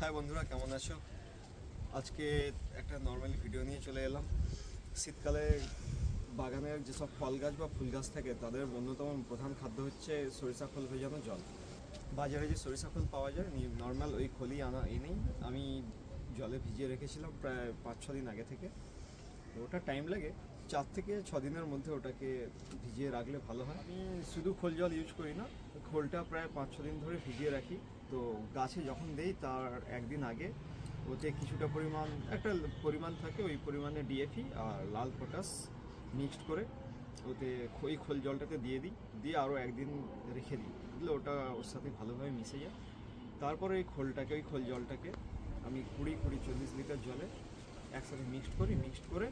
High বন্ধুরা, কেমন আছো? আজকে একটা নর্মালি ভিডিও নিয়ে চলে এলাম। শীতকালে বাগানের যেসব ফল গাছ বা ফুল গাছ থাকে, তাদের অন্যতম প্রধান খাদ্য হচ্ছে সরিষা খোল ভেজানো জল। বাজারে যে সরিষা খোল পাওয়া যায় নর্মাল ওই খোলই আনা এনেই আমি জলে ভিজিয়ে রেখেছিলাম প্রায় পাঁচ ছ দিন আগে থেকে। ওটা টাইম লাগে চার থেকে ছ দিনের মধ্যে ওটাকে ভিজিয়ে রাখলে ভালো হয়। আমি শুধু খোল জল ইউজ করি না, খোলটা প্রায় পাঁচ, ছ দিন ধরে ভিজিয়ে রাখি। তো গাছে যখন দেই তার একদিন আগে ওতে কিছুটা পরিমাণ, একটা পরিমাণ থাকে ওই পরিমাণে ডিএপি আর লাল পটাশ মিক্সড করে ওতে ওই খোল জলটাতে দিয়ে দিই। দিয়ে আরও একদিন রেখে দিই। দিলে ওটা ওর সাথে ভালোভাবে মিশে যায়। তারপরে ওই খোলটাকে, ওই খোল জলটাকে আমি কুড়ি কুড়ি, চল্লিশ লিটার জলে একসাথে মিক্সড করি। মিক্সড করে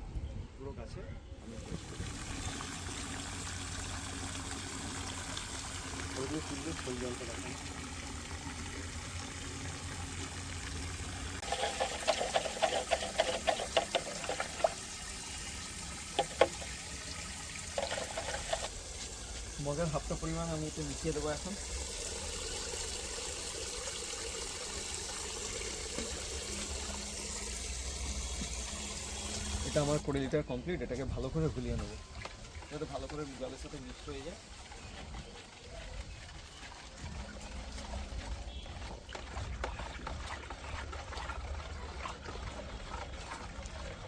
পুরো গাছে আমি ওইগুলো তুললে রাখি মগের পরিমাণ আমি এতে মিশিয়ে দেবো এখন। এটা আমার কুড়ি লিটার কমপ্লিট এটাকে ভালো করে গুলিয়ে নেব। যাতে ভালো করে জলের সাথে মিক্স হয়ে যায়।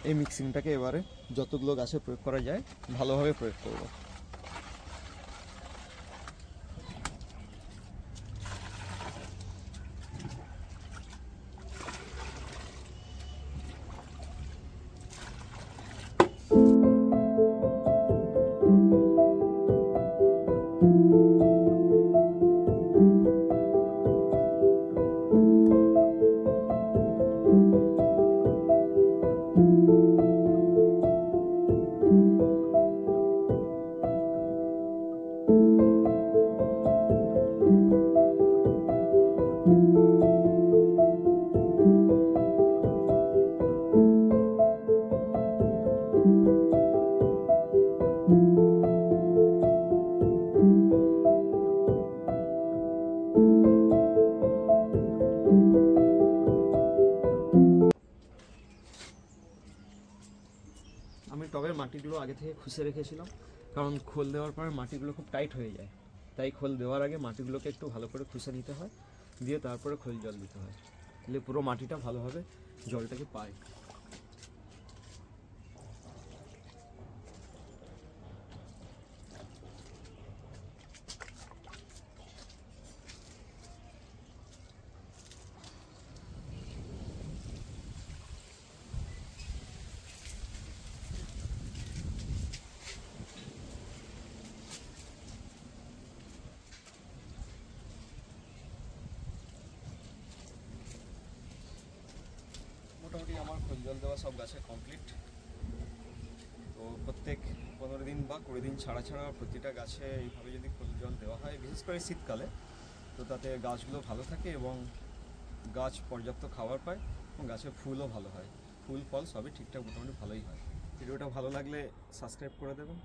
এই মিক্সিংটাকে এবারে যতগুলো গাছে প্রয়োগ করা যায়, ভালোভাবে প্রয়োগ করব। আমি টবের মাটিগুলো আগে থেকে খুঁজে রেখেছিলাম, কারণ খোল দেওয়ার পরে মাটিগুলো খুব টাইট হয়ে যায়। তাই খোল দেওয়ার আগে মাটিগুলোকে একটু ভালো করে খুঁজে নিতে হয়, দিয়ে তারপরে খোল জল দিতে হয়। তাহলে পুরো মাটিটা ভালোভাবে জলটাকে পায়। মোটামুটি আমার খোল জল দেওয়া সব গাছে কমপ্লিট তো প্রত্যেক পনেরো দিন বা কুড়ি দিন ছাড়া ছাড়া প্রতিটা গাছে এইভাবে যদি খোল জল দেওয়া হয়, বিশেষ করে শীতকালে, তো তাতে গাছগুলো ভালো থাকে এবং গাছ পর্যাপ্ত খাবার পায় এবং গাছে ফুলও ভালো হয়। ফুল, ফল সবই ঠিকঠাক মোটামুটি ভালোই হয়। ভিডিওটা ভালো লাগলে সাবস্ক্রাইব করে দেবেন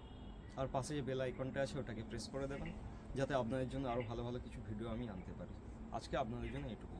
আর পাশে যে বেল আইকনটা আছে ওটাকে প্রেস করে দেবেন, যাতে আপনাদের জন্য আরও ভালো ভালো কিছু ভিডিও আমি আনতে পারি। আজকে আপনাদের জন্য এটুকু